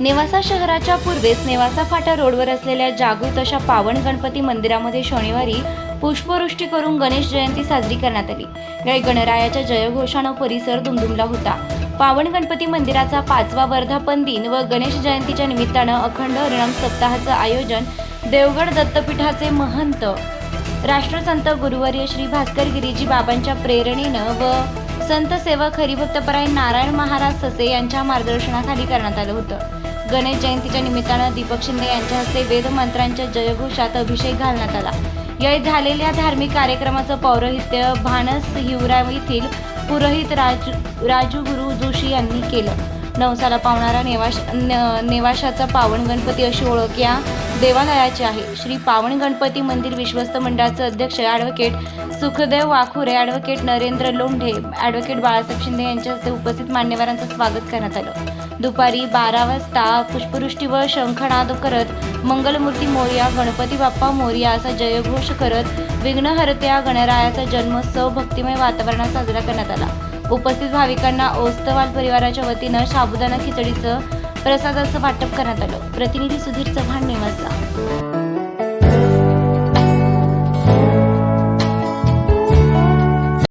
नेवासा शहराच्या पूर्वेस नेवासा फाटा रोडवर असलेल्या जागृत अशा पावन गणपती मंदिरामध्ये शनिवारी पुष्पवृष्टी करून गणेश जयंती साजरी करण्यात आली. यावेळी गणरायाच्या जयघोषानं परिसर दुमदुमला होता. पावन गणपती मंदिराचा पाचवा वर्धापन दिन व गणेश जयंतीच्या निमित्तानं अखंड हरिणाम सप्ताहाचं आयोजन देवगड दत्तपीठाचे महंत राष्ट्रसंत गुरुवर्य श्री भास्कर गिरीजी बाबांच्या प्रेरणेनं व संत सेवक हरिभक्तपरायण नारायण महाराज ससे यांच्या मार्गदर्शनाखाली करण्यात आलं होतं. गणेश जयंतीच्या निमित्तानं दीपक शिंदे यांच्या हस्ते वेदमंत्रांच्या जयघोषात अभिषेक घालण्यात आला. यावेळी झालेल्या धार्मिक कार्यक्रमाचं पौरोहित्य भानस हिवराव येथील पुरोहित राजू राजू गुरु जोशी यांनी केलं. नवसाला पावणारा नेवाश न- नेवाशाचा पावन गणपती अशी ओळख या देवालयाची आहे. श्री पावन गणपती मंदिर विश्वस्त मंडळाचे अध्यक्ष advocate Sukhdev Wakhure advocate Narendra Londhe advocate Balasaheb Shinde यांच्या हस्ते उपस्थित मान्यवरांचं स्वागत करण्यात आलं. दुपारी बारा वाजता पुष्पवृष्टी व शंखनाद करत मंगलमूर्ती मोर्या गणपती बाप्पा मोर्या असा जयघोष करत विघ्नहरत्या गणरायाचा जन्मोत्सव भक्तिमय वातावरणात साजरा करण्यात आला. उपस्थित भाविकांना ओस्तवाल परिवाराच्या वतीनं साबुदाणा खिचडीचं प्रसादाचं वाटप करण्यात आलं. प्रतिनिधी सुधीर चव्हाण नेवासा.